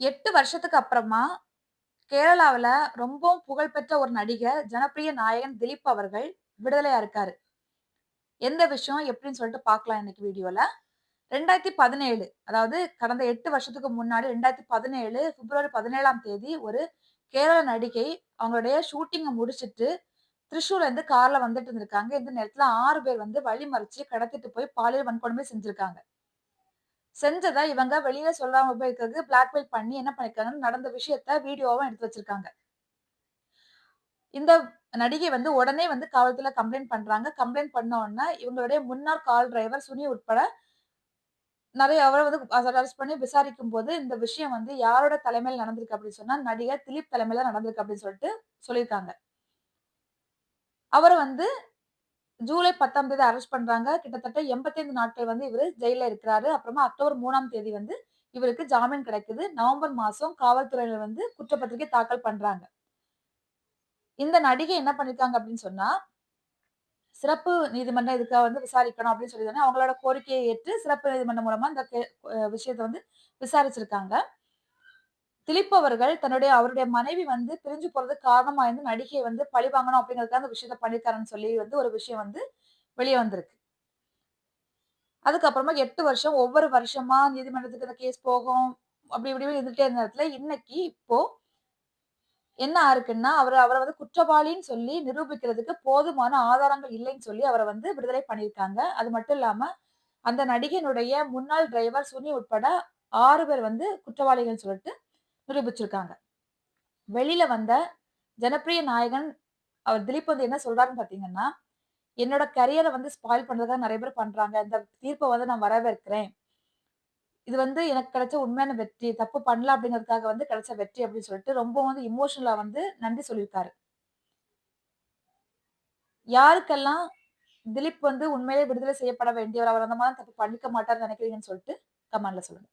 எட்டு வருஷத்துக்கு அப்புறமா, கேரளாவில் ரொம்பவும் புகழ்பெற்ற ஒரு நடிகர், ஜனப்பிரிய நாயகன் திலீப் அவர்கள் விடுதலையா இருக்காரு. எந்த விஷயம் எப்படின்னு சொல்லிட்டு பார்க்கலாம் இன்னைக்கு வீடியோல. 2017 அதாவது கடந்த எட்டு வருஷத்துக்கு முன்னாடி 2017 பிப்ரவரி 17ஆம் தேதி ஒரு கேரள நடிகை அவங்களுடைய ஷூட்டிங்கை முடிச்சுட்டு, இருந்து கார்ல வந்துட்டு இருந்திருக்காங்க. இந்த நேரத்துல ஆறு பேர் வந்து வழிமறிச்சு கடத்திட்டு போய் பாலியல் வன்கொடுமை செஞ்சிருக்காங்க. செஞ்சதை இவங்க வெளியில சொல்லாம போயிருக்கிறது பிளாக்மெயில் பண்ணி என்ன பண்ணிருக்காங்கன்னு நடந்த விஷயத்த வீடியோவா எடுத்து வச்சிருக்காங்க. இந்த நடிகை வந்து உடனே வந்து காவல்துறையில கம்ப்ளைண்ட் பண்றாங்க. கம்ப்ளைண்ட் பண்ண உடனே இவங்களுடைய முன்னாள் கார் டிரைவர் சுனி உட்பட நிறைய அவரை வந்து அரெஸ்ட் பண்ணி விசாரிக்கும் போது இந்த விஷயம் வந்து யாரோட தலைமையில் நடந்திருக்கு அப்படின்னு சொன்னா, நடிகர் திலீப் தலைமையில நடந்திருக்கு அப்படின்னு சொல்லிட்டு சொல்லியிருக்காங்க. அவரை வந்து ஜூலை 10ஆம் தேதி அரெஸ்ட் பண்றாங்க. கிட்டத்தட்ட 85 நாட்கள் வந்து இவரு ஜெயில இருக்கிறாரு. அப்புறமா அக்டோபர் மூணாம் தேதி வந்து இவருக்கு ஜாமீன் கிடைக்குது. நவம்பர் மாசம் காவல்துறையினர் வந்து குற்றப்பத்திரிகை தாக்கல் பண்றாங்க. இந்த நடிகை என்ன பண்ணிருக்காங்க அப்படின்னு சொன்னா, சிறப்பு நீதிமன்றம் இதுக்காக வந்து விசாரிக்கணும் அப்படின்னு சொல்லி அவங்களோட கோரிக்கையை ஏற்று சிறப்பு நீதிமன்றம் மூலமா இந்த கே விஷயத்த வந்து விசாரிச்சிருக்காங்க. திலீப் அவர்கள் தன்னுடைய அவருடைய மனைவி வந்து பிரிஞ்சு போறது காரணமா இருந்து நடிகை வந்து பழி வாங்கணும் அப்படிங்கிறதுக்காக அந்த விஷயத்த பண்ணியிருக்காருன்னு சொல்லி வந்து ஒரு விஷயம் வந்து வெளியே வந்திருக்கு. அதுக்கப்புறமா எட்டு வருஷம் ஒவ்வொரு வருஷமா நீதிமன்றத்துக்கு இந்த கேஸ் போகும். அப்படி இப்படி இருந்துட்டே இருந்த நேரத்துல இன்னைக்கு இப்போ என்ன ஆயிருக்குன்னா, அவர் அவரை வந்து குற்றவாளின்னு சொல்லி நிரூபிக்கிறதுக்கு போதுமான ஆதாரங்கள் இல்லைன்னு சொல்லி அவரை வந்து விடுதலை பண்ணியிருக்காங்க. அது மட்டும் இல்லாம, அந்த நடிகையினுடைய முன்னாள் டிரைவர் சுனி உட்பட ஆறு பேர் வந்து குற்றவாளிகள்னு சொல்லிட்டு நிரூபிச்சிருக்காங்க. வெளியில வந்த ஜனப்பிரிய நாயகன் அவர் திலீப் வந்து என்ன சொல்றாருன்னு பார்த்தீங்கன்னா, "என்னோட கரியரை வந்து ஸ்பாயில் பண்றதுக்காக நிறைய பேர் பண்றாங்க. இந்த தீர்ப்பை வந்து நான் வரவேற்கிறேன். இது வந்து எனக்கு கிடைச்ச உண்மையான வெற்றி. தப்பு பண்ணல அப்படிங்கிறதுக்காக வந்து கிடைச்ச வெற்றி" அப்படின்னு சொல்லிட்டு ரொம்ப வந்து இமோஷனலா வந்து நன்றி சொல்லியிருக்காரு. யாருக்கெல்லாம் திலீப் வந்து உண்மையிலே விடுதலை செய்யப்பட வேண்டியவர், அவர் அந்த மாதிரி தப்பு பண்ணிக்க மாட்டார்ன்னு நினைக்கிறீங்கன்னு சொல்லிட்டு கமெண்ட்ல சொல்லுங்க.